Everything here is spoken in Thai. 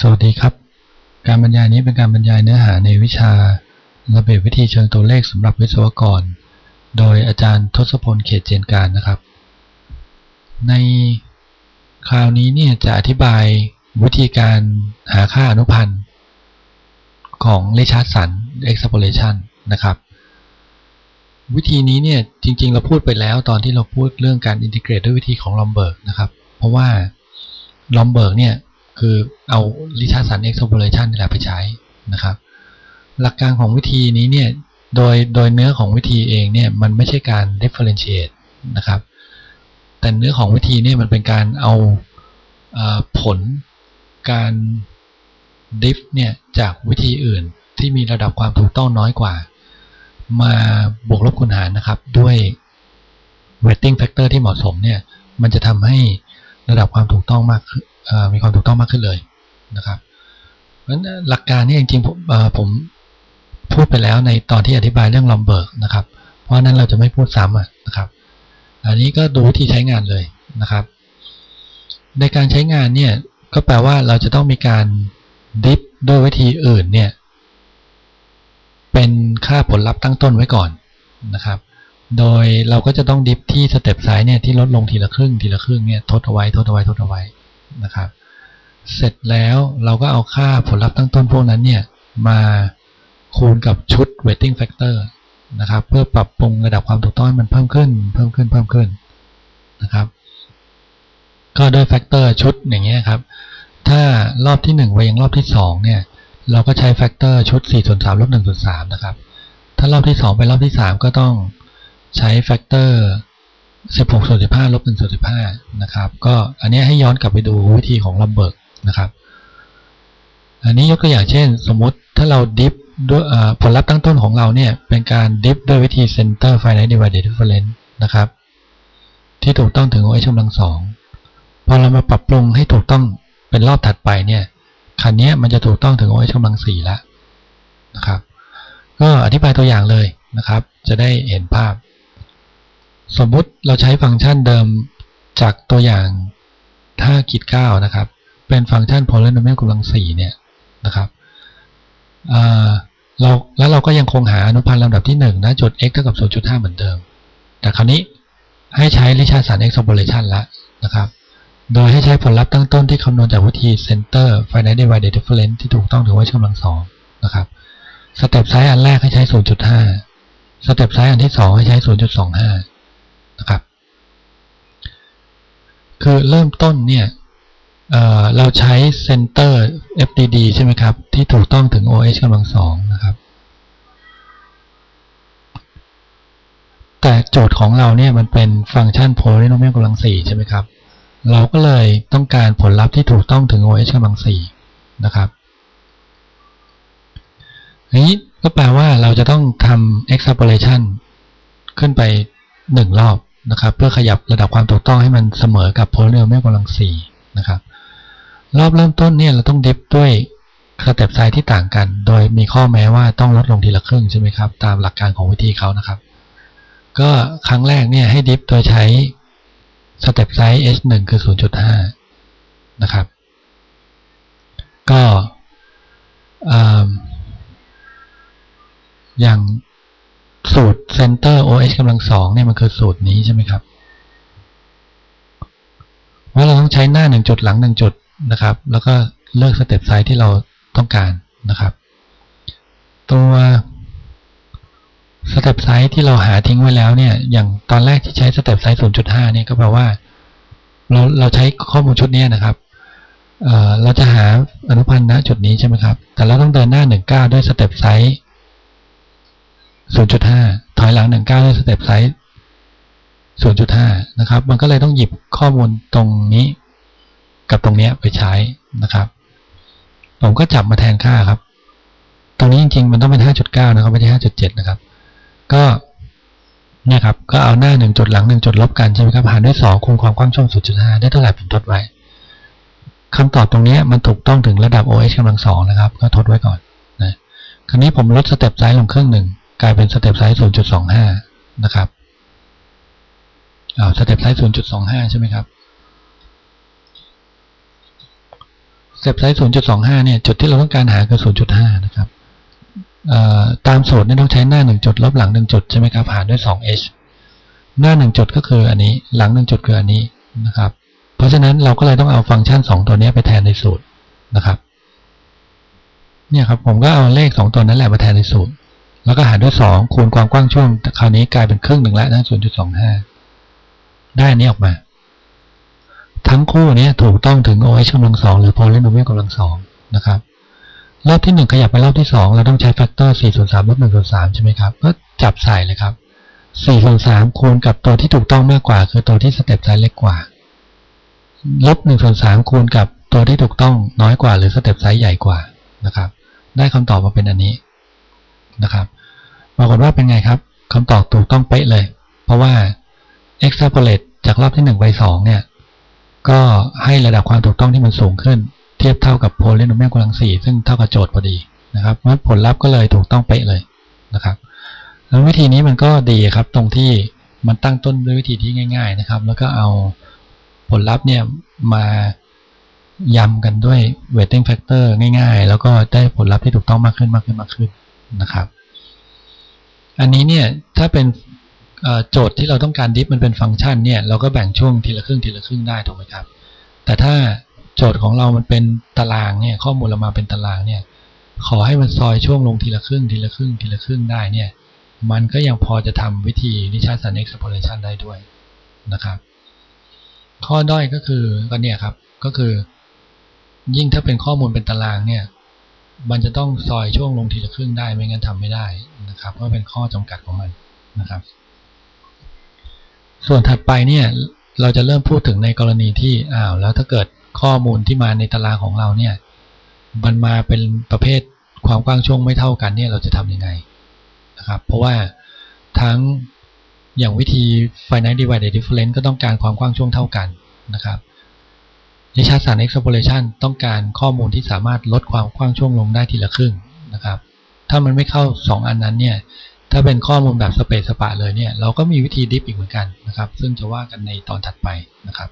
สวัสดีครับ การบรรยายนี้เป็นการบรรยายเนื้อหาในวิชา ระเบียบวิธีเชิงตัวเลขสำหรับวิศวกร โดยอาจารย์ทศพลเขตเจนการนะครับ ในคราวนี้เนี่ยจะอธิบายวิธีการหาค่าอนุพันธ์ ของริชาร์ดสัน extrapolation นะครับ วิธีนี้เนี่ยจริงๆ เราพูดไปแล้วตอนที่เราพูดเรื่องการอินทิเกรตด้วยวิธีของลอมเบิร์กนะครับ เพราะว่าลอมเบิร์กเนี่ย คือเอาริชาร์สัน extrapolation นี่แหละไปใช้นะครับ หลักการของวิธีนี้เนี่ยโดยโดยเนื้อของวิธีเองเนี่ยมันไม่ใช่การ differentiate นะครับ แต่เนื้อของวิธีเนี่ยมันเป็นการเอาเอผลการ diff เนี่ยจากวิธีอื่นที่มีระดับความถูกต้องน้อยกว่า มาบวกลบคูณหารนะครับ ด้วย weighting factor ที่เหมาะสมเนี่ยมันจะทำให้ระดับความถูกต้องมาก มีความถูกต้องมากขึ้นเลยนะครับเพราะฉะนั้นหลักการนี่จริงๆผมผมพูดไปแล้วในตอนที่อธิบายเรื่องลอมเบิร์กนะครับ เพราะนั้นเราจะไม่พูดซ้ำนะครับ อันนี้ก็ดูวิธีใช้งานเลยนะครับ ในการใช้งานเนี่ยก็แปลว่าเราจะต้องมีการดิฟด้วยวิธีอื่นเนี่ยเป็นค่าผลลัพธ์ตั้งต้นไว้ก่อนนะครับ โดยเราก็จะต้องดิฟที่สเต็ปไซส์เนี่ยที่ลดลงทีละครึ่งทีละครึ่งเนี่ยทดเอาไว้ทดเอาไว้ทดเอาไว้ นะครับ เสร็จแล้วเราก็เอาค่าผลลัพธ์ตั้งต้นพวกนั้นเนี่ยมาคูณกับชุด weighting factor นะครับเพื่อปรับปรุงระดับความถูกต้องให้มันเพิ่มขึ้น เพิ่มขึ้นเพิ่มขึ้นนะครับ ก็ด้วยแฟกเตอร์ชุดอย่างเงี้ยครับ ถ้ารอบที่1ไปยังรอบที่2เนี่ยเราก็ใช้แฟกเตอร์ชุด4ส่วน3ลบ1ส่วน3นะครับ ถ้ารอบที่ 2 ไปรอบที่ 3 ก็ต้องใช้แฟกเตอร์ 16ส่วน15ลบ1ส่วน15นะครับ ก็อันนี้ให้ย้อนกลับไปดูวิธีของลัมเบิร์กนะครับ อันนี้ยกตัวอย่างเช่น สมมติถ้าเราดิฟด้วยผลลัพธ์ตั้งต้นของเราเนี่ยเป็นการดิฟด้วยวิธี center finite divided difference นะครับ ที่ถูกต้องถึง OH กำลังสองพอเรามาปรับปรุงให้ถูกต้องเป็นรอบถัดไปเนี่ยคันนี้มันจะถูกต้องถึง OH กำลังสี่แล้วนะครับ ก็อธิบายตัวอย่างเลยนะครับ จะได้เห็นภาพ สมมุติเราใช้ฟังก์ชันเดิมจากตัวอย่าง5ขีด9นะครับ เป็นฟังก์ชัน polynomial กำลังสี่เนี่ยนะครับเราแล้วเราก็ยังคงหาอนุพันธ์ลำดับที่1นะจุด x เท่ากับ 0.5 เหมือนเดิม แต่คราวนี้ให้ใช้ริชาร์สัน extrapolation ละนะครับ โดยให้ใช้ผลลัพธ์ตั้งต้นที่คำนวณจากวิธี center finite divided difference ที่ถูกต้องถึงว่าชกำลังสองนะครับ สเต็ปไซส์อันแรกให้ใช้ 0.5 สเต็ปไซส์อันที่ 2 ให้ใช้ 0.25 นะครับ คือเริ่มต้นเนี่ยเราใช้ center FDD ใช่ไหมครับ ที่ถูกต้องถึง OH กำลังสองนะครับ แต่โจทย์ของเราเนี่ยมันเป็นฟังก์ชัน polynomial กำลังสี่ใช่ไหมครับ เราก็เลยต้องการผลลัพธ์ที่ถูกต้องถึง OH กำลังสี่นะครับนี้ก็แปลว่าเราจะต้องทำ extrapolation ขึ้นไปหนึ่งรอบ นะครับ เพื่อขยับระดับความถูกต้องให้มันเสมอกับ polynomial กำลังสี่นะครับ รอบเริ่มต้นเนี่ยเราต้องดิฟด้วยสเต็ปไซส์ที่ต่างกัน โดยมีข้อแม้ว่าต้องลดลงทีละครึ่งใช่ไหมครับ ตามหลักการของวิธีเขานะครับ ก็ครั้งแรกเนี่ยให้ดิฟโดยใช้สเต็ปไซส์ h1 คือ 0.5 นะครับ ก็อย่าง สูตร center OH กำลังสองเนี่ยมันคือสูตรนี้ใช่ไหมครับว่าเราต้องใช้หน้าหนึ่งจุดหลังหนึ่งจุดนะครับ แล้วก็เลือกสเต็ปไซส์ที่เราต้องการนะครับ ตัวสเต็ปไซส์ที่เราหาทิ้งไว้แล้วเนี่ย อย่างตอนแรกที่ใช้สเต็ปไซส์0.5เนี่ยก็แปลว่า เราเราใช้ข้อมูลชุดนี้นะครับเเราจะหาอนุพันธ์ณจุดนี้ใช่ไหมครับ แต่เราต้องเดินหน้า19ด้วยสเต็ปไซส์ 0.5ถอยหลัง19ด้วยสเต็ปไซส์0.5นย์จุดห้านะครับ มันก็เลยต้องหยิบข้อมูลตรงนี้ กับตรงนี้ไปใช้นะครับ ผมก็จับมาแทนค่าครับ ตรงนี้จริงๆ มันต้องเป็น5.9นะครับ ไม่ใช่5.7นะครับ ก็เนี่ยครับ ก็เอาหน้า1จุดหลัง1จุดลบกันใช่ไหมครับ หารด้วย2คูณความกว้างช่อง0.5ได้เท่าไหร่ผมทดไว้คำตอบตรงนี้มันถูกต้องถึงระดับ OH กำลังสองนะครับ ก็ทดไว้ก่อนนะคราวนี้ผมลดสเต็ปไซส์ลงครึ่งหนึ่ง กลายเป็นสเต็ปไซส์0.25 นะครับเอาสเต็ปไซส์0.25 ใช่ไหมครับสเต็ปไซส์0.25 เนี่ย จุดที่เราต้องการหาคือ 0.5 นะครับตามสูตรเนี่ยต้องใช้หน้า 1 จุดลบหลัง 1 จุดใช่ไหมครับ หารด้วย 2h หน้า 1 จุดก็คืออันนี้ หลัง 1 จุดคืออันนี้นะครับ เพราะฉะนั้นเราก็เลยต้องเอาฟังก์ชัน 2 ตัวนี้ไปแทนในสูตรนะครับ เนี่ยครับผมก็เอาเลข 2 ตัวนั้นแหละมาแทนในสูตร แล้วก็หารด้วย 2 คูณความกว้างช่วงคราวนี้กลายเป็นครึ่งหนึ่งแล้วนะ0.25 ได้อันนี้ออกมา ทั้งคู่นี้ถูกต้องถึง OH กำลังสองหรือ polynomial กำลังสองนะครับ รอบที่หนึ่งขยับไปรอบที่สองเราต้องใช้แฟกเตอร์4ส่วน3ลบ1ส่วน3ใช่ไหมครับ ก็จับใส่เลยครับ4ส่วน3คูณกับตัวที่ถูกต้องมากกว่า คือตัวที่สเต็ปไซส์เล็กกว่าลบ1ส่วน3คูณกับตัวที่ถูกต้องน้อยกว่า หรือสเต็ปไซส์ใหญ่กว่านะครับ ได้คำตอบมาเป็นอันนี้ นะครับปรากฏว่าเป็นไงครับคำตอบถูกต้องเป๊ะเลย เพราะว่า extrapolate จากรอบที่1ไป2เนี่ย ก็ให้ระดับความถูกต้องที่มันสูงขึ้น เทียบเท่ากับโพลิโนเมียลกำลังสี่ซึ่งเท่ากับโจทย์พอดีนะครับเพราะผลลัพธ์ก็เลยถูกต้องเป๊ะเลยนะครับแล้ววิธีนี้มันก็ดีครับตรงที่มันตั้งต้นด้วยวิธีที่ง่าย ๆนะครับ แล้วก็เอาผลลัพธ์เนี่ยมายำกันด้วย weighting factor ง่าย ๆ แล้วก็ได้ผลลัพธ์ที่ถูกต้องมากขึ้นมากขึ้นมากขึ้น นะครับ อันนี้เนี่ยถ้าเป็นโจทย์ที่เราต้องการดิฟมันเป็นฟังก์ชันเนี่ยเราก็แบ่งช่วงทีละครึ่งทีละครึ่งได้ถูกไหมครับ แต่ถ้าโจทย์ของเรามันเป็นตารางเนี่ยข้อมูลเรามาเป็นตารางเนี่ยขอให้มันซอยช่วงลงทีละครึ่งทีละครึ่งทีละครึ่งได้เนี่ยมันก็ยังพอจะทำวิธีนิชาสันเอ็กซ์โพเลชันได้ด้วยนะครับ ข้อด้อยก็คือก็เนี่ยครับก็คือ ยิ่งถ้าเป็นข้อมูลเป็นตารางเนี่ย มันจะต้องซอยช่วงลงทีละครึ่งได้ไม่งั้นทำไม่ได้นะครับเพราะเป็นข้อจำกัดของมันนะครับ ส่วนถัดไปเนี่ยเราจะเริ่มพูดถึงในกรณีที่อ้าวแล้วถ้าเกิดข้อมูลที่มาในตารางของเราเนี่ยมันมาเป็นประเภทความกว้างช่วงไม่เท่ากันเนี่ยเราจะทำยังไงนะครับ เพราะว่าทั้งอย่างวิธี finite divided difference ก็ต้องการความกว้างช่วงเท่ากันนะครับ นิชาสาร extrapolation ต้องการข้อมูลที่สามารถลดความกว้างช่วงลงได้ทีละครึ่งนะครับ ถ้ามันไม่เข้า 2 อันนั้นเนี่ย ถ้าเป็นข้อมูลแบบสเปซสปะเลยเนี่ย เราก็มีวิธีดิฟอีกเหมือนกันนะครับ ซึ่งจะว่ากันในตอนถัดไปนะครับ